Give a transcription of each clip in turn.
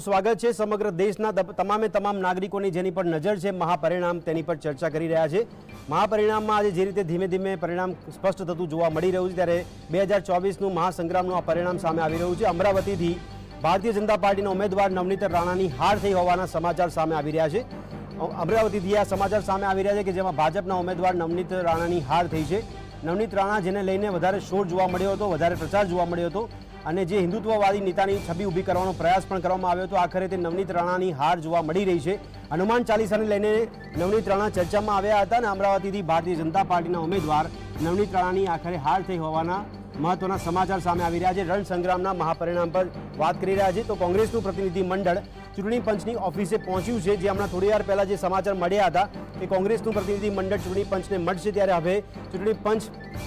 સ્વાગત છે. સમગ્ર દેશના તમામે તમામ નાગરિકોની જેની પર નજર છે, મહાપરિણામ તેની પર ચર્ચા કરી રહ્યા છે. મહાપરિણામમાં આજે જે રીતે ધીમે ધીમે પરિણામ સ્પષ્ટ થતું જોવા મળી રહ્યું છે, ત્યારે બે હજાર ચોવીસનું મહાસંગ્રામનું આ પરિણામ સામે આવી રહ્યું છે. અમરાવતીથી ભારતીય જનતા પાર્ટીના ઉમેદવાર નવનીત રાણાની હાર થઈ હોવાના સમાચાર સામે આવી રહ્યા છે. અમરાવતીથી આ સમાચાર સામે આવી રહ્યા છે કે જેમાં ભાજપના ઉમેદવાર નવનીત રાણાની હાર થઈ છે. નવનીત રાણા જેને લઈને વધારે શોર જોવા મળ્યો હતો, વધારે પ્રચાર જોવા મળ્યો હતો. અને જે હિન્દુત્વવાદી નેતાની છબી ઊભી કરવાનો પ્રયાસ પણ કરવામાં આવ્યો હતો. આખરે તે નવનીત રાણાની હાર જોવા મળી રહી છે. હનુમાન ચાલીસાને લઈને નવનીત રાણા ચર્ચામાં આવ્યા હતા અને અમરાવતીથી ભારતીય જનતા પાર્ટીના ઉમેદવાર નવનીત રાણાની આખરે હાર થઈ હોવાના મહત્વના સમાચાર સામે આવી રહ્યા છે. રણ સંગ્રામના મહાપરિણામ પર વાત કરી રહ્યા છે. તો કોંગ્રેસનું પ્રતિનિધિ મંડળ ચૂંટણી પંચની ઓફિસે પહોંચ્યું છે. જે હમણાં થોડી વાર પહેલાં જે સમાચાર મળ્યા હતા કે કોંગ્રેસનું પ્રતિનિધિ મંડળ ચૂંટણી પંચને મળશે ત્યારે હવે ચૂંટણી પંચ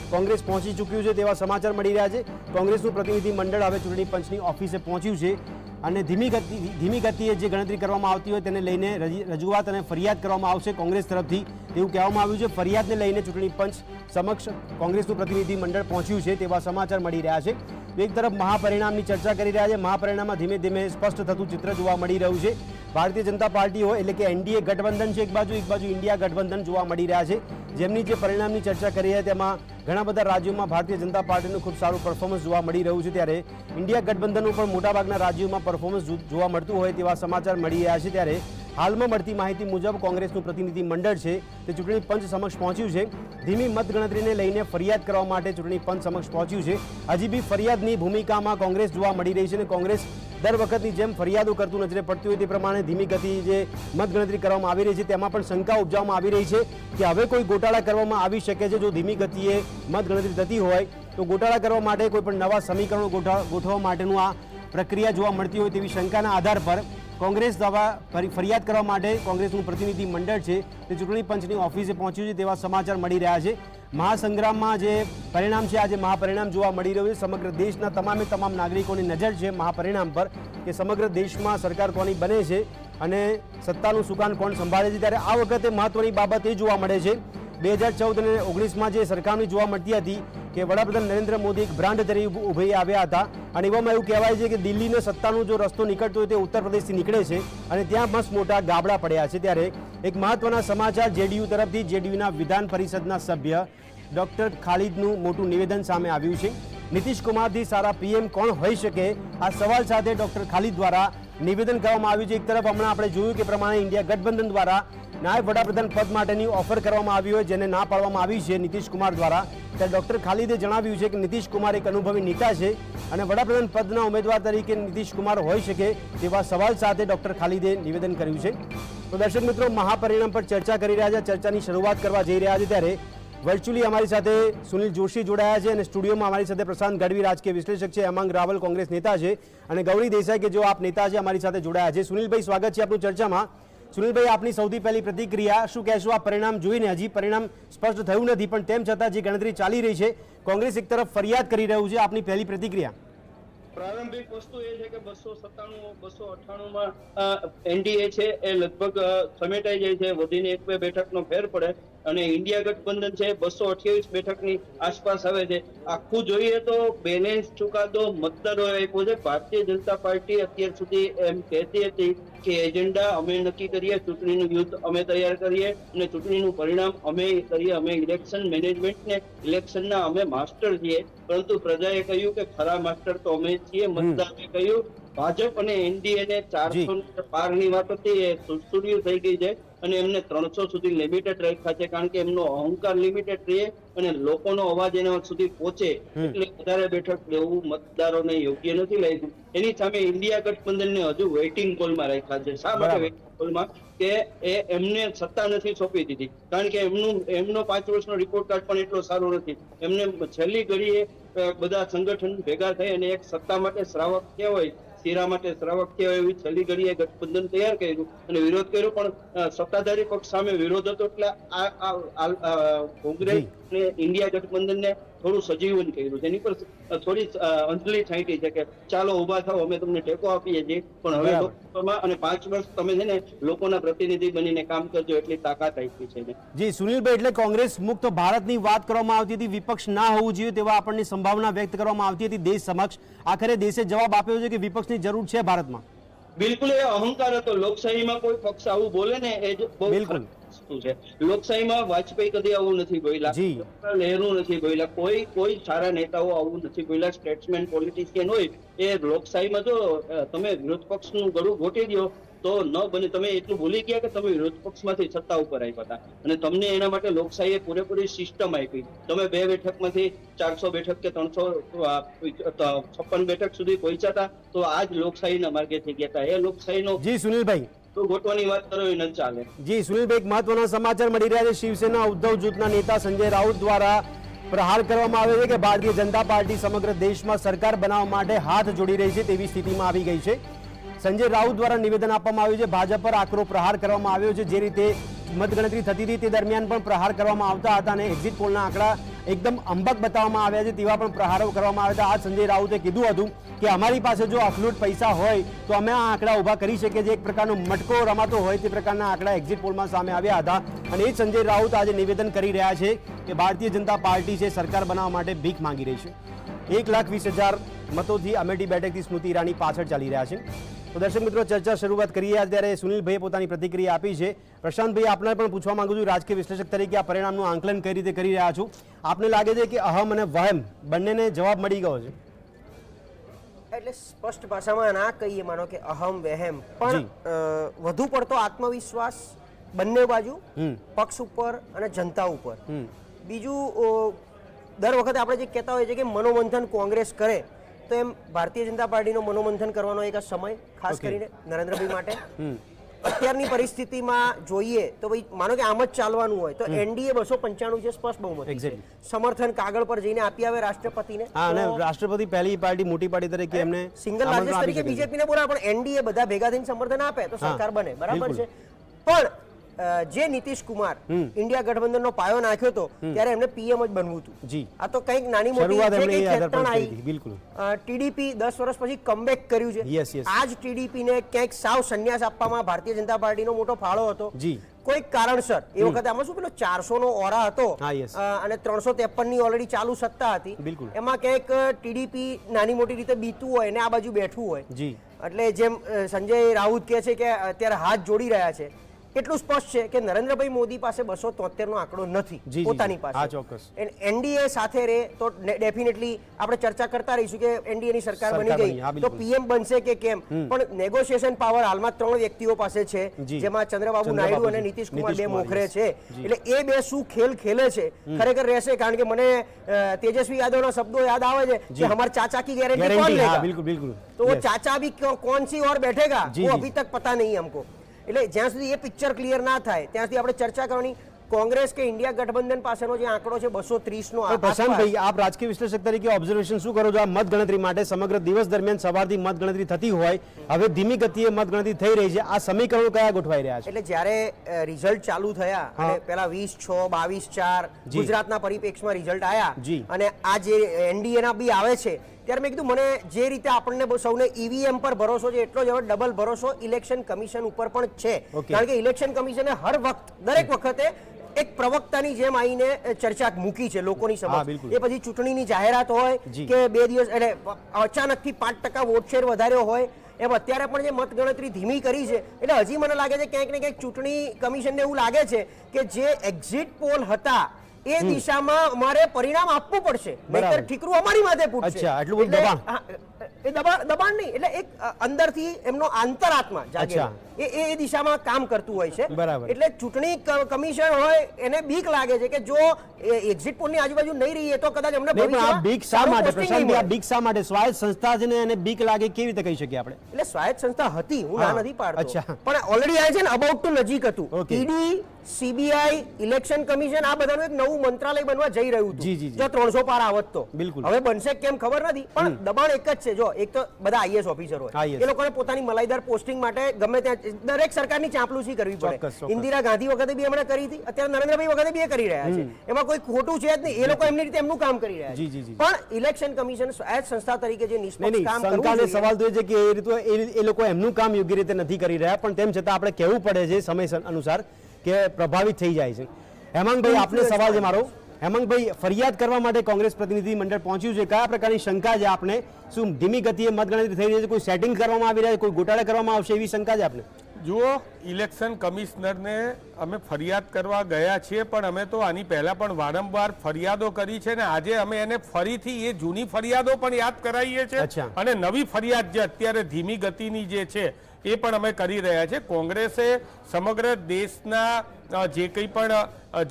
કોંગ્રેસ પહોંચી ચૂક્યું છે તેવા સમાચાર મળી રહ્યા છે. કોંગ્રેસનું પ્રતિનિધિ મંડળ હવે ચૂંટણી પંચની ઓફિસે પહોંચ્યું છે અને ધીમી ગતિ, ધીમી ગતિએ જે ગણતરી કરવામાં આવતી હોય તેને લઈને રજી- રજૂઆત અને ફરિયાદ કરવામાં આવશે કોંગ્રેસ તરફથી તેવું કહેવામાં આવ્યું છે. ફરિયાદને લઈને ચૂંટણી પંચ સમક્ષ કોંગ્રેસનું પ્રતિનિધિ મંડળ પહોંચ્યું છે તેવા સમાચાર મળી રહ્યા છે. એક તરફ મહાપરિણામની ચર્ચા કરી રહ્યા છે. મહાપરિણામમાં ધીમે ધીમે સ્પષ્ટ થતું ચિત્ર જોવા મળી રહ્યું છે. ભારતીય જનતા પાર્ટી હોય એટલે કે એનડીએ ગઠબંધન છે એક બાજુ એક બાજુ ઇન્ડિયા ગઠબંધન જોવા મળી રહ્યા છે. જેમની જે પરિણામની ચર્ચા કરી છે, તેમાં ઘણા બધા રાજ્યોમાં ભારતીય જનતા પાર્ટીનું ખૂબ સારું પરફોર્મન્સ જોવા મળી રહ્યું છે. ત્યારે ઇન્ડિયા ગઠબંધનનું પણ મોટાભાગના રાજ્યોમાં પરફોર્મન્સ જોવા મળતું હોય તેવા સમાચાર મળી રહ્યા છે. ત્યારે હાલમાં મળતી માહિતી મુજબ કોંગ્રેસનું પ્રતિનિધિ મંડળ છે, તે ચૂંટણી પંચ સમક્ષ પહોંચ્યું છે. ધીમી મતગણતરીને લઈને ફરિયાદ કરવા માટે ચૂંટણી પંચ સમક્ષ પહોંચ્યું છે. હજી બી ફરિયાદની ભૂમિકામાં કોંગ્રેસ જોવા મળી રહી છે અને કોંગ્રેસ દર વખતની જેમ ફરિયાદો કરતું નજરે પડતી હોય તે પ્રમાણે ધીમી ગતિ જે મતગણતરી કરવામાં આવી રહી છે, તેમાં પણ શંકા ઉપજાવવામાં આવી રહી છે કે હવે કોઈ ગોટાળા કરવામાં આવી શકે છે. જો ધીમી ગતિએ મતગણતરી થતી હોય, તો ગોટાળા કરવા માટે કોઈ પણ નવા સમીકરણો ગોઠા- ગોઠવવા માટેનું આ પ્રક્રિયા જોવા મળતી હોય તેવી શંકાના આધાર પર કોંગ્રેસ દ્વારા ફરી- ફરિયાદ કરવા માટે કોંગ્રેસનું પ્રતિનિધિ મંડળ છે તે ચૂંટણી પંચની ઓફિસે પહોંચ્યું છે તેવા સમાચાર મળી રહ્યા છે. મહાસંગ્રામમાં જે પરિણામ છે, આજે મહાપરિણામ જોવા મળી રહ્યું છે. સમગ્ર દેશના તમામે તમામ નાગરિકોની નજર છે મહાપરિણામ પર કે સમગ્ર દેશમાં સરકાર કોની બને છે અને સત્તાનું સુકાન કોણ સંભાળે છે. ત્યારે આ વખતે મહત્વની બાબત એ જોવા મળે છે. બે હજાર ચૌદ અને ઓગણીસમાં જે સરકારની જોવા મળતી હતી કે વડાપ્રધાન નરેન્દ્ર મોદી એક બ્રાન્ડ તરીકે ઉભ- ઉભરી આવ્યા હતા. અને એવામાં એવું કહેવાય છે કે દિલ્હીનો સત્તાનો જો રસ્તો નીકળતો હોય તે ઉત્તર પ્રદેશથી નીકળે છે અને ત્યાં મસ્ત મોટા ગાબડા પડ્યા છે. ત્યારે એક મહત્વના સમાચાર જેડીયુ તરફથી જેડીયુના વિધાન પરિષદના સભ્ય ડોક્ટર ખાલિદનું મોટું નિવેદન સામે આવ્યું છે. નીતિશ કુમારથી સારા પીએમ કોણ હોઈ શકે? આ સવાલ સાથે ડોક્ટર ખાલિદ દ્વારા નિવેદન કરવામાં આવ્યું છે. એક તરફ હમણાં આપણે જોયું કે પ્રમાણે ઇન્ડિયા ગઠબંધન દ્વારા નાયબ વડાપ્રધાન પદ માટેની ઓફર કરવામાં આવી હોય, જેને ના પાડવામાં આવી છે નીતિશ કુમાર દ્વારા. ત્યારે ડોક્ટર ખાલિદે જણાવ્યું છે કે નીતિશ કુમાર એક અનુભવી નેતા છે અને વડાપ્રધાન પદના ઉમેદવાર તરીકે નીતિશ કુમાર હોઈ શકે તેવા સવાલ સાથે ડોક્ટર ખાલિદે નિવેદન કર્યું છે. તો દર્શક મિત્રો, મહાપરિણામ પર ચર્ચા કરી રહ્યા છે. ચર્ચાની શરૂઆત કરવા જઈ રહ્યા છે ત્યારે વર્ચ્યુઅલી અમારી સાથે સુનિલ જોશી જોડાયા છે અને સ્ટુડિયોમાં અમારી સાથે પ્રશાંત ગઢવી, રાજકીય વિશ્લેષક છે હેમાંગ રાવલ કોંગ્રેસ નેતા છે અને ગૌરી દેસાઈ કે જો આપ નેતા છે, અમારી સાથે જોડાયા છે. સુનિલભાઈ, સ્વાગત છે આપનું ચર્ચામાં. સુનિલભાઈ, આપની સૌથી પહેલી પ્રતિક્રિયા, શું કહેશો આ પરિણામ જોઈને? હજી પરિણામ સ્પષ્ટ થયું નથી, પણ તેમ છતાં જે ગણતરી ચાલી રહી છે, કોંગ્રેસ એક તરફ ફરિયાદ કરી રહ્યું છે, આપની પહેલી પ્રતિક્રિયા. પ્રારંભિક વસ્તુ એ છે કે બસો સત્તાણું, બસો અઠ્ઠાણુંમાં એનડીએ છે, એ લગભગ સમેટાઈ જાય છે, વધીને એક બે બેઠકનો ફેર પડે અને ઇન્ડિયા ગઠબંધન છે, બસો અઠ્યાવીસ બેઠકની આસપાસ આવે છે. આખું જોઈએ તો બેલેન્સ ચુકાદો મતદારો આપ્યો છે. ભારતીય જનતા પાર્ટી અત્યાર સુધી એમ કહેતી હતી કે એજન્ડા અમે નક્કી કરીએ, ચૂંટણીનું યુદ્ધ અમે તૈયાર કરીએ અને ચૂંટણીનું પરિણામ અમે કરીએ, અમે ઇલેક્શન મેનેજમેન્ટ ને ઇલેક્શનના અમે માસ્ટર છીએ. પરંતુ પ્રજાએ કહ્યું કે ખરા માસ્ટર તો અમે છીએ મતદારે કહ્યું ભાજપ અને એનડીએ ને ચારસો પારની વાત હતી એ સુડસુડિયું થઈ ગઈ છે અને એમને ત્રણસો સુધી લિમિટેડ રાખ્યા છે કારણ કે એમનો અહંકાર લિમિટેડ રહે અને લોકોનો અવાજ એના સુધી પહોંચે એટલે વધારે બેઠક લેવું મતદારોને યોગ્ય નથી લાગ્યું. એની સામે ઇન્ડિયા ગઠબંધનને હજુ વેઇટિંગ કોલમાં રાખ્યા છે. શા માટે વેઇટિંગ કોલમાં કે એ એમને સત્તા નથી સોંપી દીધી. કારણ કે એમનું એમનો પાંચ વર્ષનો રિપોર્ટ કાર્ડ પણ એટલો સારો નથી. એમને છેલ્લી ઘડીએ બધા સંગઠન ભેગા થઈ અને એક સત્તા માટે શ્રાવક કહેવાય. શીરા માટે શ્રાવક કહેવાય એવી છેલ્લી ઘડીએ ગઠબંધન તૈયાર કર્યું અને વિરોધ કર્યો પણ સત્તાધારી પક્ષ સામે વિરોધ હતો એટલે આ કોંગ્રેસ અને ઇન્ડિયા ગઠબંધનને થોડું સજીવન કર્યું. જેની પર થોડી અંતલી છાંટી છે કે ચાલો ઊભા થાઓ અમે તમને ટેકો આપીએ છીએ. પણ હવે લોકસભામાં અને પાંચ વર્ષ તમે છે ને લોકોના પ્રતિનિધિ બનીને કામ કરજો એટલી તાકાત આપી છે. જી સુનિલભાઈ એટલે કોંગ્રેસ મુક્ત ભારતની વાત કરવામાં આવતી હતી. વિપક્ષ ના હોવું જોઈએ તેવા આપણને સંભાવના વ્યક્ત કરવામાં આવતી હતી દેશ સમક્ષ. આખરે દેશે જવાબ આપ્યો છે કે વિપક્ષની જરૂર છે ભારતમાં. બિલકુલ એ અહંકાર હતો. લોકશાહીમાં કોઈ પક્ષ આવું બોલે ને એ જ બહુ બિલકુલ. વસ્તુ છે. લોકશાહીમાં વાજપેયી કદી આવું નથી બોલ્યા. જી. નહેરુ નથી બોલ્યા. કોઈ કોઈ સારા નેતાઓ આવું નથી બોલ્યા. સ્ટેટ્સમેન પોલિટિશિયન હોય એ લોકશાહીમાં જો તમે વિરોધ પક્ષનું ગળું ઘોટી દો તો ન બને. તમે એટલું ભૂલી ગયા કે તમે વિરોધ પક્ષમાંથી સત્તા ઉપર આવ્યા હતા. અને તમને એના માટે લોકશાહીએ પૂરેપૂરી સિસ્ટમ આપી. તમે બે બેઠકમાંથી ચારસો બેઠક કે ત્રણસો છપ્પન બેઠક સુધી પહોંચ્યા હતા તો આ જ લોકશાહીના માર્ગે થઈ ગયા હતા. એ લોકશાહીનો જી સુનિલભાઈ. તો ગોઠવાની વાત કરો ન ચાલે. જી સુનિલભાઈ એક મહત્વના સમાચાર મળી રહ્યા છે. શિવસેના ઉદ્ધવ જૂથના નેતા સંજય રાઉત દ્વારા પ્રહાર કરવામાં આવે છે કે ભારતીય જનતા પાર્ટી સમગ્ર દેશમાં સરકાર બનાવવા માટે હાથ જોડી રહી છે તેવી સ્થિતિમાં આવી ગઈ છે. સંજય રાઉત દ્વારા નિવેદન આપવામાં આવ્યું છે. ભાજપ પર આકરો પ્રહાર કરવામાં આવ્યો છે. જે રીતે મતગણતરી થતી હતી તે દરમિયાન પણ પ્રહાર કરવામાં આવતા હતા અને એક્ઝિટ પોલના આંકડા એકદમ અંબક બતાવવામાં આવ્યા છે. તેવા પણ પ્રહારો કરવામાં આવ્યા હતા. આ સંજય રાઉતે કીધું હતું કે અમારી પાસે જો અફલૂટ પૈસા હોય તો અમે આ આંકડા ઊભા કરી શકીએ જે એક પ્રકારનો મટકો રમાતો હોય તે પ્રકારના આંકડા એક્ઝિટ પોલમાં સામે આવ્યા હતા. અને એ સંજય રાઉત આજે નિવેદન કરી રહ્યા છે કે ભારતીય જનતા પાર્ટી છે, સરકાર બનાવવા માટે ભીખ માંગી રહી છે. એક લાખ વીસ હજાર મતોથી અમેઠી બેઠકથી સ્મૃતિ ઈરાની પાછળ ચાલી રહ્યા છે. તો દર્શક મિત્રો ચર્ચા શરૂઆત કરીએ ત્યારે સુનિલભાઈએ પોતાની પ્રતિક્રિયા આપી છે. પ્રશાંતભાઈ આપને પણ પૂછવા માંગુ છું રાજકીય વિશ્લેષક તરીકે આ પરિણામનું આંકલન કઈ રીતે કરી રહ્યા છો? આપને લાગે છે કે અહમ અને વહેમ બંનેને જવાબ મળી ગયો છે? એટલે સ્પષ્ટ ભાષામાં ના કહીએ માનો કે અહમ વહેમ. પણ વધુ પડતો આત્મવિશ્વાસ બંને બાજુ. પક્ષ ઉપર અને જનતા ઉપર. બીજું દર વખતે આપણે જે કહેતા હોઈએ છીએ કે મનોમંથન કોંગ્રેસ કરે તો એમ ભારતીય જનતા પાર્ટીનો મનોમંથન કરવાનો એક સમય ખાસ કરીને નરેન્દ્રભાઈ માટે. અત્યારની પરિસ્થિતિમાં જોઈએ તો ભાઈ માનો કે આમ જ ચાલવાનું હોય તો એનડીએ બસો પંચાણું છે સ્પષ્ટ બહુમત છે. સમર્થન કાગળ પર જઈને આપી આવે રાષ્ટ્રપતિને હા અને રાષ્ટ્રપતિ પહેલી પાર્ટી મોટી પાર્ટી તરીકે એમને સિંગલ લાર્જેસ્ટ તરીકે શકે છે. બીજેપી ને બોલાવે પણ એનડીએ બધા ભેગા થઈને સમર્થન આપે તો સરકાર બને. બરાબર છે? પણ જે નીતિશ કુમાર. ઇન્ડિયા ગઠબંધનનો પાયો નાખ્યો હતો ત્યારે એમને પીએમ જ બનવું હતું. જી. આ તો કંઈક નાની મોટી કે બિલકુલ. ટીડીપી દસ વર્ષ પછી કમબેક કર્યું છે. Yes, yes. આ જ ટીડીપી ને ક્યાંક સાવ સંન્યાસ આપવામાં ભારતીય જનતા પાર્ટીનો મોટો ફાળો હતો. જી. કોઈક કારણસર એ વખતે આમાં શું પેલો ચારસો નો ઓરા હતો અને ત્રણસો ત્રેપનની ઓલરેડી ચાલુ સત્તા હતી. બિલકુલ. એમાં ક્યાંક ટીડીપી નાની મોટી રીતે બીતું હોય અને આ બાજુ બેઠું હોય. જી. એટલે જેમ સંજય રાઉત કહે છે કે અત્યારે હાથ જોડી રહ્યા છે. એટલું સ્પષ્ટ છે કે નરેન્દ્રભાઈ મોદી પાસે બસો તોતેર નો આંકડો નથી જી, જી. પોતાની પાસે હા, ચોક્કસ. એનડીએ સાથે રહે તો ડેફિનેટલી આપણે ચર્ચા કરતા રહીશું કે એનડીએ ની સરકાર સરકાર બની બની, ગઈ હા, તો બિલકુલ. પીએમ બનશે કે કેમ પણ નેગોશિએશન પાવર હાલમાં ત્રણ વ્યક્તિઓ પાસે છે જી. જેમાં ચંદ્રબાબુ ચંદ્રબાબુ નાયડુ અને જી. નીતિશ કુમાર નીતિશ બે કુમાર, મોખરે yes. છે જી. એટલે એ બે શું ખેલ ખેલે છે ખરેખર રહેશે કારણ કે મને અ, તેજસ્વી યાદવના શબ્દો યાદ આવે છે જી. કે હમાર ચાચા કી ગેરંટી કોણ गारंटी हाँ લેગા बिल्कुल बिल्कुल तो वो Yes. चाचा भी कौ- कौन सी और बैठेगा जी, वो जी. अभी तक पता नहीं हमको એટલે જ્યાં સુધી એ પિક્ચર ક્લિયર ના થાય ત્યાં સુધી આપણે ચર્ચા કરવાની. કોંગ્રેસ કે ઇન્ડિયા ગઠબંધન પાસેનો જે આંકડો છે બસો ત્રીસ નો પ્રશાંતભાઈ આપ રાજકીય વિશ્લેષક તરીકે ઓબ્ઝર્વેશન શું કરો છો? આ મતગણતરી માટે સમગ્ર દિવસ દરમિયાન સવારથી મતગણતરી થતી હોય. હવે ધીમી ગતિએ મતગણતરી થઈ રહી છે. આ સમીકરણો કયા ગોઠવાઈ રહ્યા છે? એટલે જ્યારે રિઝલ્ટ ચાલુ થયા અને પેલા વીસ છ બાવીસ ચાર. ગુજરાતના પરિપ્રેક્ષમાં રિઝલ્ટ આવ્યા. અને આ જે એનડીએ ના બી આવે છે ત્યારે મેં કીધું મને જે રીતે આપણને સૌને ઈવીએમ પર ભરોસો છે એટલો જ હવે ડબલ ભરોસો ઇલેક્શન કમિશન ઉપર પણ છે. કારણ કે ઇલેક્શન કમિશને હર વખત દરેક વખતે એક પ્રવક્તાની જેમ આવીને ચર્ચા મૂકી છે લોકોની સમક્ષ. એ પછી ચૂંટણીની જાહેરાત હોય કે બે દિવસ એટલે અચાનકથી પાંચ ટકા વોટ શેર વધાર્યો હોય એમ અત્યારે પણ જે મતગણતરી ધીમી કરી છે એટલે હજી મને લાગે છે ક્યાંક ને ક્યાંક ચૂંટણી કમિશનને એવું લાગે છે કે જે એક્ઝિટ પોલ હતા એ દિશામાં અમારે પરિણામ આપવું પડશે. નહીતર ઠીકરું અમારી માથે પૂછશે. અચ્છા, એટલું બધું દબાણ. એ દબાણ દબાણ નહીં એટલે એક અંદરથી એમનો આંતરાત્મા જાગે એ એ દિશામાં કામ કરતું હોય છે. એટલે ચૂંટણી કમિશન હોય એને બીક લાગે છે કે જો એક્ઝિટ પોલની આજુબાજુ નહીં રહીએ તો કદાચ અમને ભવિષ્યમાં બીક શા માટે? પ્રશાંતભાઈ આ બીક શા માટે? સ્વાયત્ત સંસ્થા છે ને એને બીક લાગે કેવી રીતે કહી શકીએ આપણે? એટલે સ્વાયત્ત સંસ્થા હતી હું ના નથી પાડતો. પણ ઓલરેડી આ છે ને અબાઉટ ટુ નજીક હતું. ઈડી સીબીઆઈ ઇલેક્શન કમિશન આ બધાનું એક નવું મંત્રાલય બનવા જઈ રહ્યું હતું. જો ત્રણસો પાર આવત તો. બિલકુલ. હવે બનશે કેમ ખબર નથી પણ દબાણ એક જ છે. જો એક તો બધા આઈએસ ઓફિસર હોય. એ લોકોને પોતાની મલાઈદાર પોસ્ટિંગ માટે ગમે ત્યાં દરેક સરકારની ચાંપલુસી કરવી પડે. ઇન્દિરા ગાંધી વખતે બી એમણે કરી હતી અત્યારે નરેન્દ્રભાઈ વખતે બી એ કરી રહ્યા છે. એમાં કોઈ ખોટું છે જ નહીં. એ લોકો એમની રીતે એમનું કામ કરી રહ્યા. છે. પણ ઇલેક્શન કમિશન એજ સંસ્થા તરીકે જે નિષ્પક્ષ કામ કરવું સવાલ તો એ છે કે એ રીતે એ- એ લોકો એમનું કામ યોગ્ય રીતે નથી કરી રહ્યા પણ તેમ છતાં આપણે કહેવું પડે છે સમય અનુસાર કે પ્રભાવિત થઈ જાય છે. હેમાંગભાઈ આપને સવાલ છે મારો. હેમંતભાઈ ફરિયાદ કરવા માટે કોંગ્રેસ પ્રતિનિધિ મંડળ પહોંચ્યું છે. કયા પ્રકારની શંકા છે આપને? શું ધીમી ગતિએ મતગણતરી થઈ રહી છે? કોઈ સેટિંગ કરવામાં આવી રહ્યા છે? કોઈ ગોટાળા કરવામાં આવશે એવી શંકા છે આપને? જુઓ ઇલેક્શન કમિશનરને અમે ફરિયાદ કરવા ગયા છીએ પણ અમે તો આની પહેલાં પણ વારંવાર ફરિયાદો કરી છે ને આજે અમે એને ફરીથી એ જૂની ફરિયાદો પણ યાદ કરાવીએ છીએ. અને નવી ફરિયાદ જે અત્યારે ધીમી ગતિની જે છે એ પણ અમે કરી રહ્યા છે કોંગ્રેસે સમગ્ર દેશના જે કંઈ પણ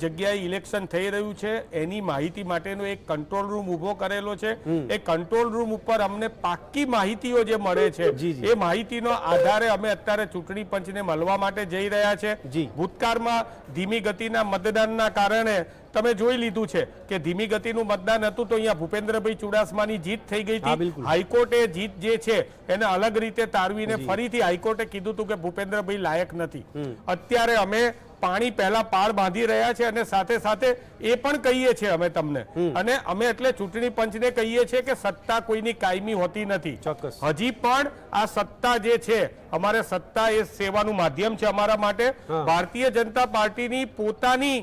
જગ્યાએ ઇલેક્શન થઈ રહ્યું છે એની માહિતી માટેનો એક કંટ્રોલ રૂમ ઊભો કરેલો છે એ કંટ્રોલ રૂમ ઉપર અમને પાક્કી માહિતીઓ જે મળે છે. એ માહિતીનો આધારે અમે અત્યારે ચૂંટણી પંચને મળવા માટે જઈ રહ્યા છે. ભૂતકાળમાં ધીમી ગતિના મતદાનના કારણે તમે જોઈ લીધું છે કે ધીમી ગતિનું મતદાન હતું તો અહીંયા ભૂપેન્દ્રભાઈ ચુડાસમાની જીત થઈ ગઈ હતી. હાઈકોર્ટે જીત જે છે એને અલગ રીતે તારવીને ફરીથી હાઈકોર્ટે કીધું હતું કે ભૂપેન્દ્રભાઈ લાયક નથી. અત્યારે અમે પાણી પહેલા પાળ બાંધી રહ્યા છે અને સાથે સાથે એ પણ કહીએ છીએ અમે તમને. અને અમે એટલે ચૂંટણી પંચને કહીએ છીએ કે સત્તા કોઈની કાયમી હોતી નથી. ચોક્કસ. હજી પણ આ સત્તા જે છે અમારે સત્તા એ સેવાનું માધ્યમ છે અમારા માટે. ભારતીય જનતા પાર્ટીની પોતાની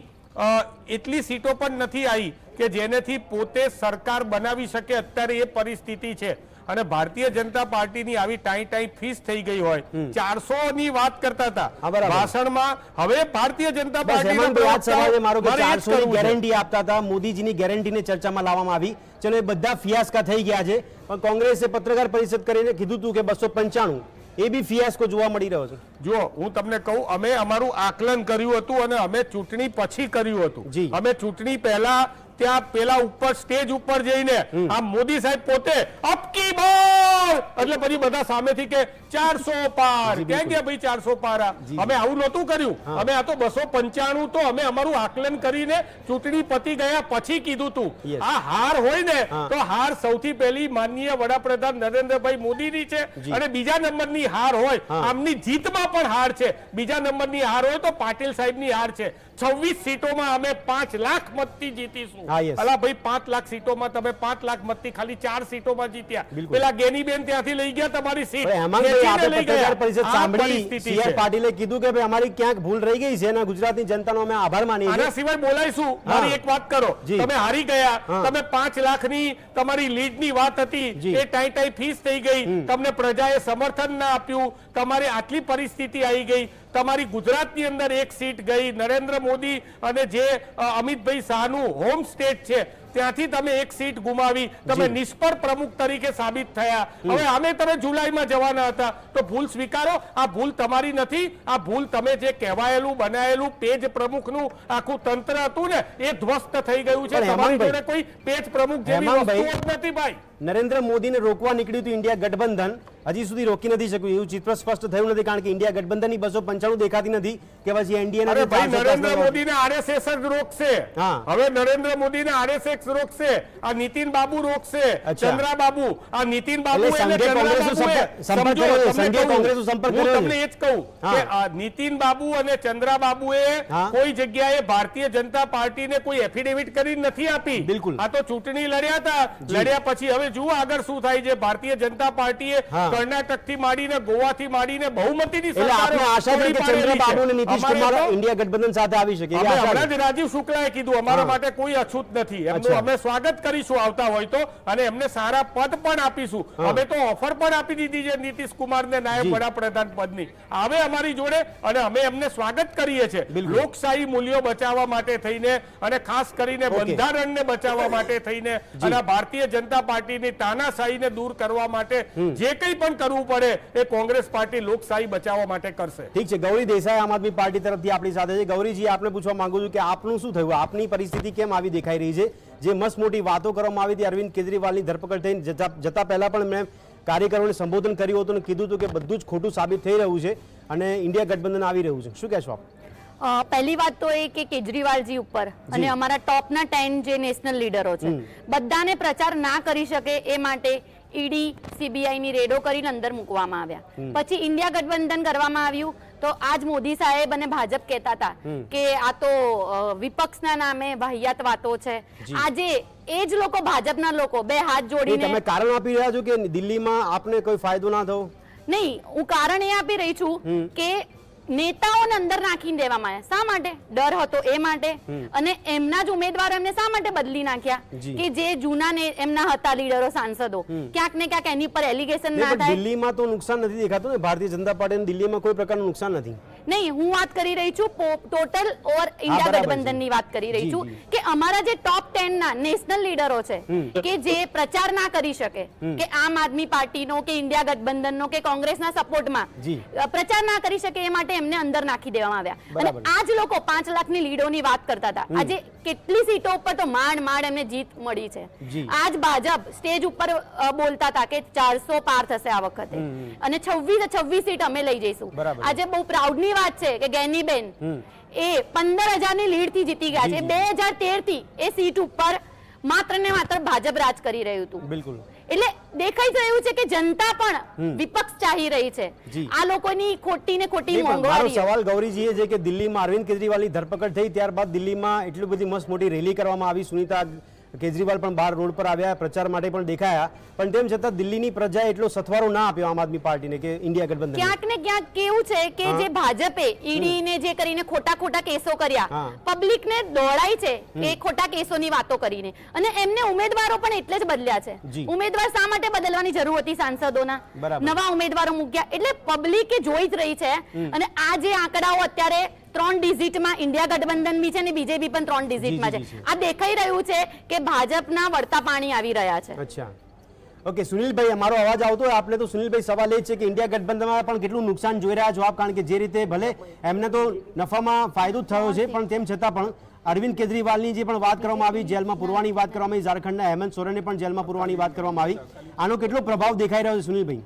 એટલી સીટો પણ નથી આવી કે જેનેથી પોતે સરકાર બનાવી શકે અત્યારે એ પરિસ્થિતિ છે. અને ભારતીય જનતા પાર્ટીની આવી ટાઈ ટાઈ ફીસ થઈ ગઈ હોય. ચારસો ની વાત કરતા હતા. ભાષણમાં હવે ભારતીય જનતા બસ પાર્ટીના હેમંતભાઈ આજ સવારે પ્રવક્તાઓ મારો કે મારે એ જ 400 ની ગેરંટી આપતા હતા મોદીજીની ગેરંટીને ચર્ચામાં લાવવામાં આવી. ચલો એ બધા ફિયાસ્કા થઈ ગયા છે. પણ કોંગ્રેસે પત્રકાર પરિષદ કરીને કીધું હતું કે બસો પંચાણું. એ બી ફિયાસ્કો જોવા મળી રહ્યો છે. જો હું તમને કહું અમે અમારું આકલન કર્યું હતું અને અમે ચૂંટણી પછી કર્યું હતું. અમે ચૂંટણી પહેલા ત્યાં પેલા ઉપર સ્ટેજ ઉપર જઈને આ મોદી સાહેબ પોતે અપકી બાર એટલે પછી બધા સામેથી કે ચારસો પાર. ક્યાં ગયા ભાઈ ચારસો પાર? અમે આવું નહોતું કર્યું. અમે આ તો બસો પંચાણું તો અમે અમારું આકલન કરીને ચૂંટણી પતી ગયા પછી કીધું તું. આ હાર હોય ને તો હાર સૌથી પહેલી માનનીય વડાપ્રધાન નરેન્દ્રભાઈ મોદીની છે અને બીજા નંબરની હાર હોય. આમની જીતમાં પણ હાર છે. બીજા નંબરની હાર હોય તો પાટીલ સાહેબની હાર છે. છવ્વીસ સીટોમાં અમે પાંચ લાખ મતથી જીતીશું. અલા ભાઈ પાંચ લાખ સીટોમાં તમે પાંચ લાખ મતથી ખાલી ચાર સીટોમાં જીત્યા. પેલા ગેનીબેન ત્યાંથી લઈ ગયા તમારી સીટ. પત્રકાર. પરિષદ સાંભળી પરિસ્થિતિ સી આર છે. પાટીલે કીધું કે ભાઈ અમારી ક્યાંક ભૂલ રહી ગઈ છે અને ગુજરાતની જનતાનો અમે આભાર માનીએ આના સિવાય બોલાઈશું મારી એક વાત કરો. તમે હારી ગયા. તમે પાંચ લાખની તમારી લીડની વાત હતી. એ ટાઈ ટાઈ ફીસ થઈ ગઈ. તમને પ્રજાએ સમર્થન ના આપ્યું. તમારી આટલી પરિસ્થિતિ આવી ગઈ. તમારી ગુજરાતની અંદર એક સીટ ગઈ. નરેન્દ્ર મોદી અને જે અમિતભાઈ અમિતભાઈ શાહનું હોમ સ્ટેટ છે. ત્યાંથી તમે એક સીટ ગુમાવી તમે નિષ્ફળ પ્રમુખ તરીકે સાબિત થયા. હવે અમે તમે જુલાઈમાં જવાના હતા. તો ભૂલ સ્વીકારો. આ ભૂલ તમારી નથી. આ ભૂલ તમે જે કહેવાયેલું બનાયેલું પેજ પ્રમુખનું આખું તંત્ર હતું ને એ ધ્વસ્ત થઈ ગયું છે. તમારી જોડે કોઈ પેજ પ્રમુખ જેવી વસ્તુ નથી ભાઈ. નરેન્દ્ર મોદીને રોકવા નીકળ્યું હતું ઇન્ડિયા ગઠબંધન. હજી સુધી રોકી નથી શક્યું. એવું ચિત્ર સ્પષ્ટ થયું નથી કારણ કે ઇન્ડિયા ગઠબંધનની બસો પંચાણું દેખાતી નથી કે પછી એનડીએ નરેન્દ્ર મોદીને આરએસએસ જ રોકશે. હવે નરેન્દ્ર મોદીને આરએસએસ રોકશે આ નીતિન બાબુ રોકશે ચંદ્રા બાબુ. આ નીતિન બાબુ. તમને. એ જ કહું કે નીતિન બાબુ અને ચંદ્રા બાબુ એ કોઈ જગ્યાએ ભારતીય જનતા પાર્ટીને કોઈ એફિડેવિટ કરી નથી આપી. બિલકુલ. આ તો ચૂંટણી લડ્યા હતા. લડ્યા પછી હવે જુઓ આગળ શું થાય છે. ભારતીય જનતા પાર્ટીએ. કર્ણાટકથી માંડીને ગોવા થી માંડીને બહુમતીની ની સરકારો આશા છે કે ચંદ્રબાબુ અને નીતિશ કુમાર ઇન્ડિયા ગઠબંધન સાથે આવી શકે હમણાં જ રાજીવ શુક્લાએ કીધું અમારા માટે કોઈ અછૂત નથી. એમનું અમે સ્વાગત કરીશું આવતા હોય તો અને એમને સારા પદ પણ આપીશું. અમે તો ઓફર પણ આપી દીધી છે નીતિશ કુમારને નાયબ જી. વડાપ્રધાન પદની. આવે અમારી જોડે અને અમે એમને સ્વાગત કરીએ છીએ. લોકશાહી મૂલ્યો બચાવવા માટે થઈને અને ખાસ કરીને. બંધારણને બચાવવા માટે થઈને અને ભારતીય જનતા પાર્ટીની તાનાશાહીને દૂર કરવા માટે જે કંઈ પણ કરવું પડે એ કોંગ્રેસ પાર્ટી લોકશાહી બચાવવા માટે કરશે. ઠીક છે. ગૌરી દેસાઈ આમ આદમી પાર્ટી તરફથી આપણી સાથે છે. ગૌરીજી આપને પૂછવા માંગુ છું કે આપનું શું થયું? આપની પરિસ્થિતિ કેમ આવી દેખાઈ રહી છે? જે મસ્ત મોટી વાતો કરવામાં આવી હતી. અરવિંદ કેજરીવાલની ધરપકડ થઈને જતા જતા પહેલા પણ મેં કાર્યકરોને સંબોધન કર્યું હતું અને કીધું હતું કે બધું જ ખોટું સાબિત થઈ રહ્યું છે અને ઇન્ડિયા ગઠબંધન આવી રહ્યું છે. શું કહેશો આપ? પહેલી વાત તો એ કે કેજરીવાલજી ઉપર અને અમારા ટોપના ટેન જે નેશનલ લીડરો છે બધાને પ્રચાર ના કરી શકે એ માટે ઈડી સીબીઆઈની રેડો કરીને અંદર મૂકવામાં આવ્યા. પછી ઇન્ડિયા ગઠબંધન કરવામાં આવ્યું. તો આજ મોદી સાહેબ અને ભાજપ કહેતા હતા કે આ તો વિપક્ષના નામે વાહિયાત વાતો છે. આજે એ જ લોકો ભાજપના લોકો બે હાથ જોડીને તમે કારણ આપી રહ્યા છો કે દિલ્હીમાં આપને કોઈ ફાયદો ના થયો નહીં હું કારણ એ આપી રહી છું કે નેતાઓને અંદર નાખીને દેવામાં આવ્યા. શા માટે? ડર હતો એ માટે. અને એમના જ ઉમેદવારો એમને શા માટે બદલી નાખ્યા? કે જે જૂના ને એમના હતા લીડરો સાંસદો. ક્યાંક ને ક્યાંક એની પર એલિગેશન ના થાય. દિલ્હીમાં તો નુકસાન નથી દેખાતું ને. ભારતીય જનતા પાર્ટીને દિલ્હીમાં કોઈ પ્રકારનું નુકસાન નથી. નહીં હું વાત કરી રહી છું ટોટલ ઓર ઇન્ડિયા. ગઠબંધનની વાત કરી રહી છું કે અમારા જે ટોપ 10 ના નેશનલ લીડરો છે કે જે પ્રચાર ના કરી શકે કે આમ આદમી પાર્ટીનો કે ઇન્ડિયા ગઠબંધનનો કે કોંગ્રેસના સપોર્ટમાં પ્રચાર ના કરી શકે એ માટે એમને અંદર નાખી દેવામાં આવ્યા. અને આ જ લોકો પાંચ લાખની લીડોની વાત કરતા હતા. આજે કેટલી સીટો ઉપર તો માંડ માંડ એમને જીત મળી છે. આજ ભાજપ સ્ટેજ ઉપર બોલતા હતા કે ચારસો પાર થશે આ વખતે. અને છવ્વીસ છવ્વીસ સીટ અમે લઈ જઈશું. આજે બહુ પ્રાઉડની વાત છે કે ગેનીબેન એ પંદર હજારની લીડથી જીતી ગયા છે. બે હજાર તેરથી એ સીટ ઉપર માત્ર ને માત્ર ભાજપ રાજ કરી રહ્યું હતું. બિલકુલ. એટલે દેખાઈ તો એવું છે કે જનતા પણ વિપક્ષ ચાહી રહી છે. આ લોકોની ખોટી ને ખોટી મોંઘવારી. સવાલ ગૌરીજી એ છે કે દિલ્હીમાં અરવિંદ કેજરીવાલની ધરપકડ થઈ ત્યારબાદ દિલ્હીમાં એટલી બધી મસ્ત મોટી રેલી કરવામાં આવી. સુનીતા કેજરીવાલ પણ બહાર રોડ પર આવ્યા પ્રચાર માટે પણ દેખાયા. પણ તેમ છતાં દિલ્હીની પ્રજાએ એટલો સથવારો ના આપ્યો આમ આદમી પાર્ટીને કે ઇન્ડિયા ગઠબંધન ક્યાંક ને ક્યાંક કેવું છે કે જે ભાજપે ઈડી ને જે કરીને ખોટા ખોટા કેસો કર્યા. પબ્લિક ને દોડાઈ છે એ ખોટા કેસોની વાતો કરીને. અને એમને ઉમેદવારો પણ એટલે જ બદલ્યા છે. ઉમેદવાર શા માટે બદલવાની જરૂર હતી સાંસદોના? નવા ઉમેદવારો મૂક્યા. એટલે પબ્લિકે જોઈ જ રહી છે. અને આ જે આંકડાઓ અત્યારે ત્રણ ડિજિટમાં ઇન્ડિયા ગઠબંધન બી છે અને બીજેપી પણ ત્રણ ડિજિટમાં છે. આ દેખાઈ રહ્યું છે કે ભાજપના વળતા પાણી આવી રહ્યા છે. અચ્છા. ઓકે સુનિલભાઈ અમારો અવાજ આવતો હોય આપણે તો સુનિલભાઈ સવાલ એ છે કે ઇન્ડિયા ગઠબંધનમાં પણ કેટલું નુકસાન જોઈ રહ્યા છો આપ? કારણ કે જે રીતે ભલે એમને તો નફામાં ફાયદો જ થયો છે પણ તેમ છતાં પણ અરવિંદ કેજરીવાલની જે પણ વાત કરવામાં આવી જેલમાં પૂરવાની વાત કરવામાં આવી ઝારખંડના હેમંત સોરેને પણ જેલમાં પૂરવાની વાત કરવામાં આવી. આનો કેટલો પ્રભાવ દેખાઈ રહ્યો છે સુનિલભાઈ?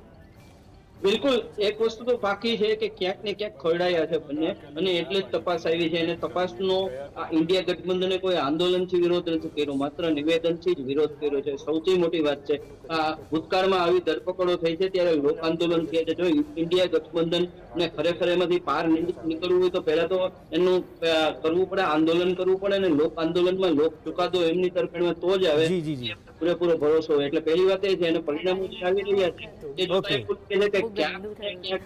બિલકુલ, એક વસ્તુ તો બાકી છે કે ક્યાંક ને ક્યાંક ખવડાયા છે બંને, અને એટલે જ તપાસ આવી છે. અને તપાસનો આ ઇન્ડિયા ગઠબંધને કોઈ આંદોલનથી વિરોધ નથી કર્યો, માત્ર નિવેદનથી જ વિરોધ કર્યો છે. સૌથી મોટી વાત છે, આ ભૂતકાળમાં આવી ધરપકડો થઈ છે ત્યારે લોક આંદોલન થયા છે, જો ઇન્ડિયા ગઠબંધન ને ખરેખર એમાંથી બહાર નીકળવું હોય તો પહેલા તો એનું કરવું પડે, આંદોલન કરવું પડે, અને લોક આંદોલનમાં લોક ચુકાદો એમની તરફેણમાં તો જ આવે. પૂરેપૂરો ભરોસો હોય. એટલે પહેલી વાત એ છે અને પરિણામો જે આવી રહ્યા છે. એ કે ક્યાંક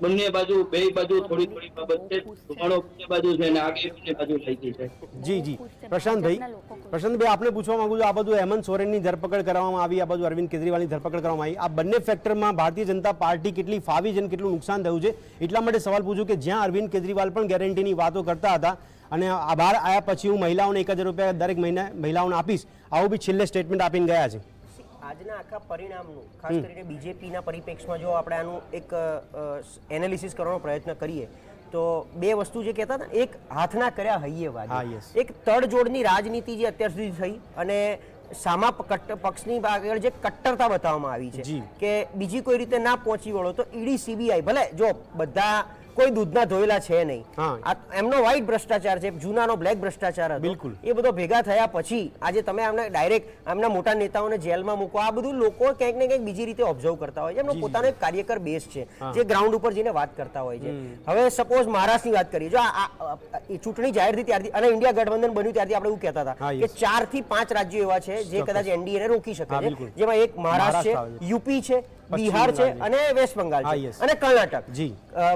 બંને બાજુ બે બાજુ થોડી થોડી બાબત છે. ધુમાડો બંને બાજુ છે અને આગળ બંને બાજુ થઈ ગઈ છે. જી જી. પ્રશાંતભાઈ પ્રશાંતભાઈ આપને પૂછવા માંગુ છું આ બધું હેમંત સોરેનની ધરપકડ કરવામાં આવી આ બધું અરવિંદ કેજરીવાલની ધરપકડ કરવામાં આવી. આ બંને ફેક્ટરમાં ભારતીય જનતા પાર્ટી કેટલી ફાવી છે અને કેટલું નુકસાન થયું છે? એટલા માટે સવાલ પૂછું કે જ્યાં અરવિંદ કેજરીવાલ પણ ગેરંટીની વાતો કરતા હતા અને આ બહાર આવ્યા પછી હું મહિલાઓને એક હજાર રૂપિયા દરેક મહિને મહિલાઓને આપીશ. આવું બી છેલ્લે સ્ટેટમેન્ટ આપીને ગયા છે. આજના આખા પરિણામનું ખાસ કરીને બીજેપીના પરિપ્રેક્ષમાં જો આપણે આનું એક એનાલિસિસ કરવાનો પ્રયત્ન કરીએ તો બે વસ્તુ જે કહેતા હતા એક હાથના કર્યા હૈયે વાત એક તડજોડની રાજનીતિ જે અત્યાર સુધી થઈ અને સામા પક્ષની આગળ જે કટ્ટરતા બતાવવામાં આવી છે કે બીજી કોઈ રીતે ના પહોંચી વળો તો ઈડી સીબીઆઈ ભલે જો બધા કોઈ દૂધના ધોયેલા છે નહીં. એમનો વ્હાઈટ ભ્રષ્ટાચાર છે જૂનાનો બ્લેક ભ્રષ્ટાચાર હતો. બિલકુલ. એ બધો ભેગા થયા પછી આજે તમે આમને ડાયરેક્ટ આમના મોટા નેતાઓને જેલમાં મૂકો. આ બધું લોકો ક્યાંક ને ક્યાંક બીજી રીતે ઓબ્ઝર્વ કરતા હોય છે. એમનો પોતાનો એક કાર્યકર બેસ છે જે ગ્રાઉન્ડ ઉપર જઈને વાત કરતા હોય છે. હવે સપોઝ મહારાષ્ટ્રની વાત કરીએ. જો આ- ચૂંટણી જાહેર થઈ ત્યારથી અને ઇન્ડિયા ગઠબંધન બન્યું ત્યારથી આપણે એવું કહેતા હતા કે ચારથી પાંચ રાજ્યો એવા છે જે કદાચ એનડીએ ને રોકી શકે છે. જેમાં એક મહારાષ્ટ્ર છે. યુપી છે બિહાર છે અને વેસ્ટ બંગાળ છે અને કર્ણાટક.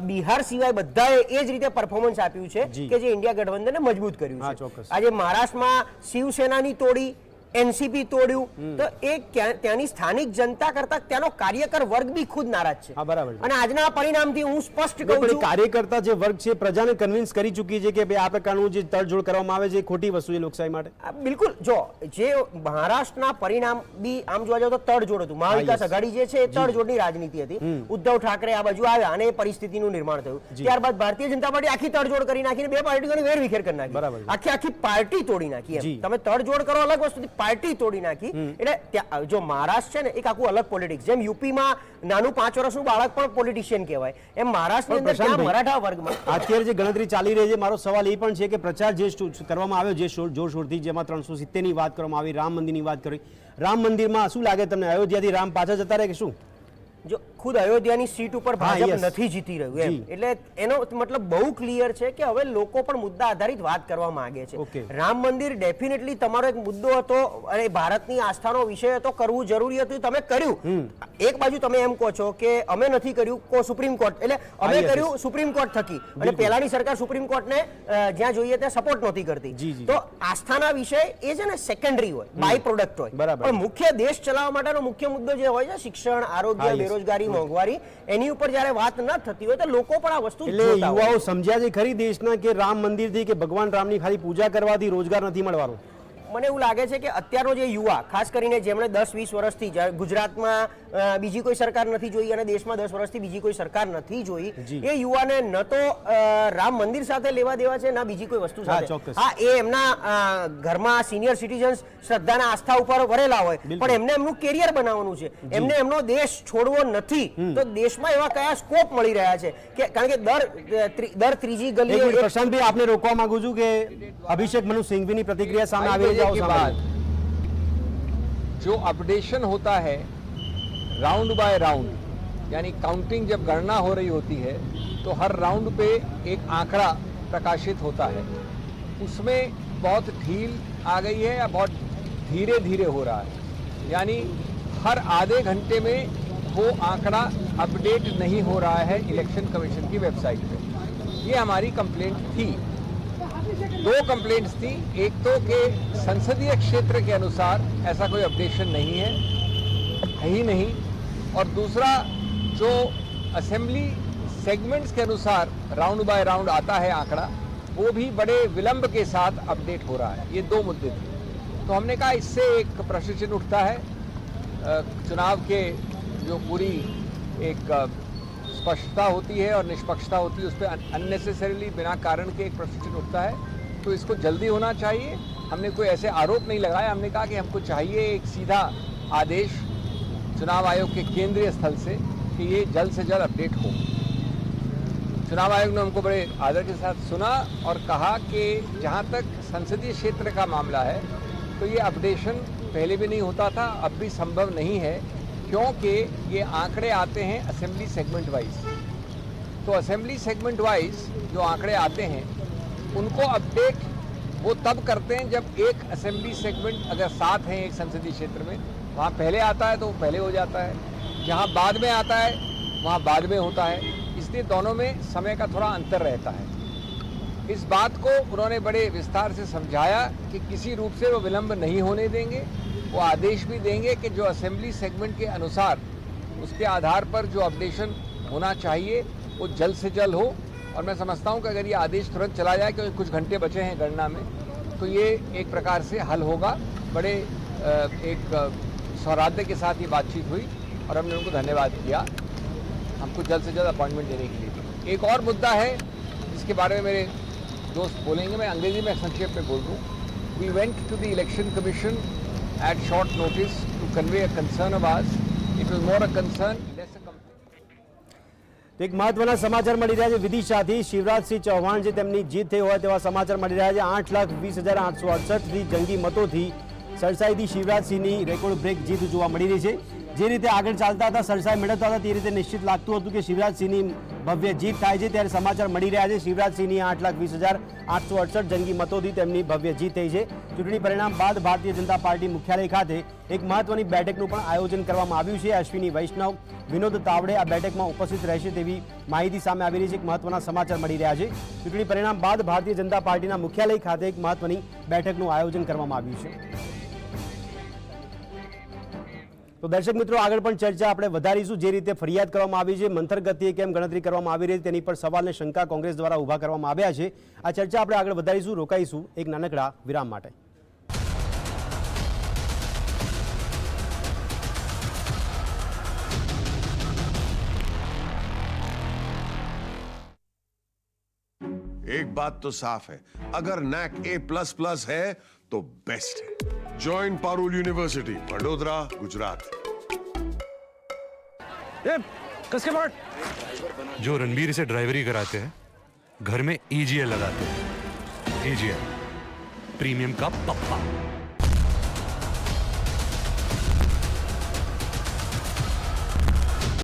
બિહાર સિવાય બધાએ એ જ રીતે પરફોર્મન્સ આપ્યું છે કે જે ઇન્ડિયા ગઠબંધનને મજબૂત કર્યું છે. આજે મહારાષ્ટ્રમાં શિવસેનાની તોડી એનસીપી તોડ્યું તો એ ત્યાંની સ્થાનિક જનતા કરતા ત્યાંનો કાર્યકર વર્ગ બી ખુદ નારાજ છે. બરાબર અને આજના પરિણામથી હું સ્પષ્ટ કહું છું કાર્યકર્તા જે વર્ગ છે પ્રજાને કન્વિન્સ કરી ચૂકી છે કે ભાઈ આ પ્રકારનું જે તડજોડ કરવામાં આવે છે ખોટી વસ્તુ છે લોકશાહી માટે? બિલકુલ જો જે મહારાષ્ટ્રના પરિણામ બી આમ જોવા જાવ તો તડજોડ હતું. મહાવિકાસ આઘાડી જે છે એ તડજોડની રાજનીતિ હતી. ઉદ્ધવ ઠાકરે આ બાજુ આવ્યા અને એ પરિસ્થિતિનું નિર્માણ થયું. ત્યારબાદ ભારતીય જનતા પાર્ટી આખી તડજોડ કરી નાખીને બે પાર્ટીઓને વેરવિખેર કરી નાખી. બરાબર આખી આખી પાર્ટી તોડી નાખી તમે તડજોડ કરો અલગ વસ્તુ પાર્ટી તોડી નાખી. એટલે જો મહારાષ્ટ્ર છે ને એક આખું અલગ પોલિટિક્સ જેમ યુપીમાં નાનું પાંચ વર્ષનું બાળક પણ પોલિટિશિયન કહેવાય એમ મહારાષ્ટ્રની અંદર ત્યાં મરાઠા વર્ગમાં. અત્યારે જે ગણતરી ચાલી રહી છે મારો સવાલ એ પણ છે કે પ્રચાર જે કરવામાં આવ્યો જે શોર- જોરશોરથી જેમાં ત્રણસો સિત્તેરની વાત કરવામાં આવી રામ મંદિરની વાત કરી. રામ મંદિરમાં શું લાગે તમને? અયોધ્યાથી રામ પાછા જતા રહે કે શું? ખુદ અયોધ્યાની સીટ ઉપર ભાજપ નથી જીતી રહ્યું એમ. એટલે એનો મતલબ બહુ ક્લિયર છે કે હવે લોકો પણ મુદ્દા આધારિત વાત કરવા માંગે છે. રામ મંદિર ડેફિનેટલી તમારો એક મુદ્દો હતો અને ભારતની આસ્થાનો વિષય હતો કરવું જરૂરી હતું તમે કર્યું. એક બાજુ તમે એમ કહો છો કે અમે નથી કર્યું કો સુપ્રીમ કોર્ટ. એટલે અમે. કર્યું સુપ્રીમ કોર્ટ થકી. અને. પહેલાની સરકાર સુપ્રીમ કોર્ટને જ્યાં જોઈએ ત્યાં સપોર્ટ નહોતી કરતી. તો આસ્થાના વિષય એ છે ને સેકન્ડરી હોય બાય પ્રોડક્ટ હોય. બરાબર. પણ મુખ્ય દેશ ચલાવવા માટેનો મુખ્ય મુદ્દો જે હોય છે શિક્ષણ આરોગ્ય હા, yes. મોંઘવારી એની ઉપર જ્યારે વાત ન થતી હોય તો લોકો પણ આ વસ્તુ એટલે યુવાઓ સમજ્યા છે ખરી દેશના કે રામ મંદિરથી કે ભગવાન રામની ખાલી પૂજા કરવાથી રોજગાર નથી મળવાનો મને એવું લાગે છે કે અત્યારનો જે યુવા ખાસ કરીને જેમણે દસ વીસ વર્ષથી ગુજરાતમાં બીજી કોઈ સરકાર નથી જોઈ અને દેશમાં દસ વર્ષથી બીજી કોઈ સરકાર નથી જોઈ એ યુવાને ન તો રામ મંદિર સાથે લેવા દેવા છે ના બીજી કોઈ વસ્તુ સાથે. હા એ એમના ઘરમાં સિનિયર સિટીઝન્સ શ્રદ્ધાના આસ્થા ઉપર વરેલા હોય પણ એમને એમનું કેરિયર બનાવવાનું છે. એમને એમનો દેશ છોડવો નથી તો દેશમાં એવા કયા સ્કોપ મળી રહ્યા છે? કે કારણ કે દર દર ત્રીજી ગલીએ પ્રશાંતભાઈ આપને રોકવા માંગુ છું કે અભિષેક મનુ સિંઘવીની પ્રતિક્રિયા સામે આવી बजे के बाद जो अपडेशन होता है राउंड बाय राउंड यानी काउंटिंग जब गणना हो रही होती है तो हर राउंड पे एक आंकड़ा प्रकाशित होता है। उसमें बहुत ढील आ गई है या बहुत धीरे धीरे हो रहा है। यानी हर आधे घंटे में वो आंकड़ा अपडेट नहीं हो रहा है इलेक्शन कमीशन की वेबसाइट पे। ये हमारी कंप्लेंट थी। दो कंप्लेंट्स थी। एक तो कि संसदीय क्षेत्र के अनुसार ऐसा कोई अपडेशन नहीं है है ही नहीं। और दूसरा, जो असेंबली सेगमेंट्स के अनुसार राउंड बाय राउंड आता है आंकड़ा, वो भी बड़े विलंब के साथ अपडेट हो रहा है। ये दो मुद्दे थे। तो हमने कहा, इससे एक प्रश्न उठता है। चुनाव के जो पूरी एक स्पष्टता होती है और निष्पक्षता होती है, उस पर अननेसेसरीली बिना कारण के एक प्रश्न उठता है। तो इसको जल्दी होना चाहिए। हमने कोई ऐसे आरोप नहीं लगाया हमने कहा कि हमको चाहिए एक सीधा आदेश चुनाव आयोग के केंद्रीय स्थल से कि ये जल्द से जल्द अपडेट हो। चुनाव आयोग ने हमको बड़े आदर के साथ सुना और कहा कि जहाँ तक संसदीय क्षेत्र का मामला है तो ये अपडेशन पहले भी नहीं होता था, अब भी संभव नहीं है, क्योंकि ये आंकड़े आते हैं असेंबली सेगमेंट वाइज। तो असेंबली सेगमेंट वाइज जो आंकड़े आते हैं उनको अपडेट वो तब करते हैं जब एक असेंबली सेगमेंट अगर सात हैं एक संसदीय क्षेत्र में, वहाँ पहले आता है तो वो पहले हो जाता है। जहाँ बाद में आता है, वहाँ बाद में होता है। इसलिए दोनों में समय का थोड़ा अंतर रहता है। इस बात को उन्होंने बड़े विस्तार से समझाया कि किसी रूप से वो विलंब नहीं होने देंगे। वो आदेश भी देंगे कि जो असेंबली सेगमेंट के अनुसार उसके आधार पर जो अपडेशन होना चाहिए, वो जल्द से जल्द हो। और मैं समझता हूँ कि अगर ये आदेश तुरंत चला जाए क्योंकि कुछ घंटे बचे हैं गणना में तो ये एक प्रकार से हल होगा बड़े एक सौहार्द के साथ ये बातचीत हुई और हमने उनको धन्यवाद किया हमको जल्द से जल्द अपॉइंटमेंट देने के लिए एक और मुद्दा है जिसके बारे में मेरे दोस्त बोलेंगे मैं अंग्रेज़ी में संक्षेप में बोल दूँ we went to the election commission at short notice to convey a concern of ours. It was more a concern, less. તો એક મહત્વના સમાચાર મળી રહ્યા છે. વિદિશાથી શિવરાજસિંહ ચૌહાણ જે તેમની જીત થઈ હોય તેવા સમાચાર મળી રહ્યા છે. આઠ લાખ વીસ હજાર આઠસો અડસઠથી જંગી મતોથી સરસાઈથી શિવરાજસિંહની રેકોર્ડ બ્રેક જીત જોવા મળી રહી છે. જે રીતે આગળ ચાલતા હતા, સરસાઈ મેળવતા હતા, તે રીતે નિશ્ચિત લાગતું હતું કે શિવરાજસિંહની ભવ્ય જીત થાય છે. ત્યારે સમાચાર મળી રહ્યા છે, શિવરાજસિંહની આઠ લાખ વીસ હજાર આઠસો અડસઠ જંગી મતોથી તેમની ભવ્ય જીત થઈ છે. ચૂંટણી પરિણામ બાદ ભારતીય જનતા પાર્ટી મુખ્યાલય ખાતે એક મહત્વની બેઠકનું પણ આયોજન કરવામાં આવ્યું છે. અશ્વિની વૈષ્ણવ, વિનોદ તાવડે આ બેઠકમાં ઉપસ્થિત રહેશે તેવી માહિતી સામે આવી રહી છે. એક મહત્વના સમાચાર મળી રહ્યા છે. ચૂંટણી પરિણામ બાદ ભારતીય જનતા પાર્ટીના મુખ્યાલય ખાતે એક મહત્વની બેઠકનું આયોજન કરવામાં આવ્યું છે. તો દર્શક મિત્રો આગળ પણ ચર્ચા આપણે વધારીશું જે રીતે ફરિયાદ કરવામાં આવી છે મંથર ગતિએ કેમ ગણતરી કરવામાં આવી રહી છે તેની પર સવાલ અને શંકા કોંગ્રેસ દ્વારા ઊભા કરવામાં આવ્યા છે આ ચર્ચા આપણે આગળ વધારીશું રોકાઈશું એક નાનકડા વિરામ માટે एक बात तो साफ है अगर नैक ए प्लस प्लस है तो बेस्ट है ज्वाइन पारुल यूनिवर्सिटी वडोदरा गुजरात जो रणबीर से ड्राइवरी कराते हैं घर में ईजीएल लगाते हैं। ईजीएल प्रीमियम का पप्पा।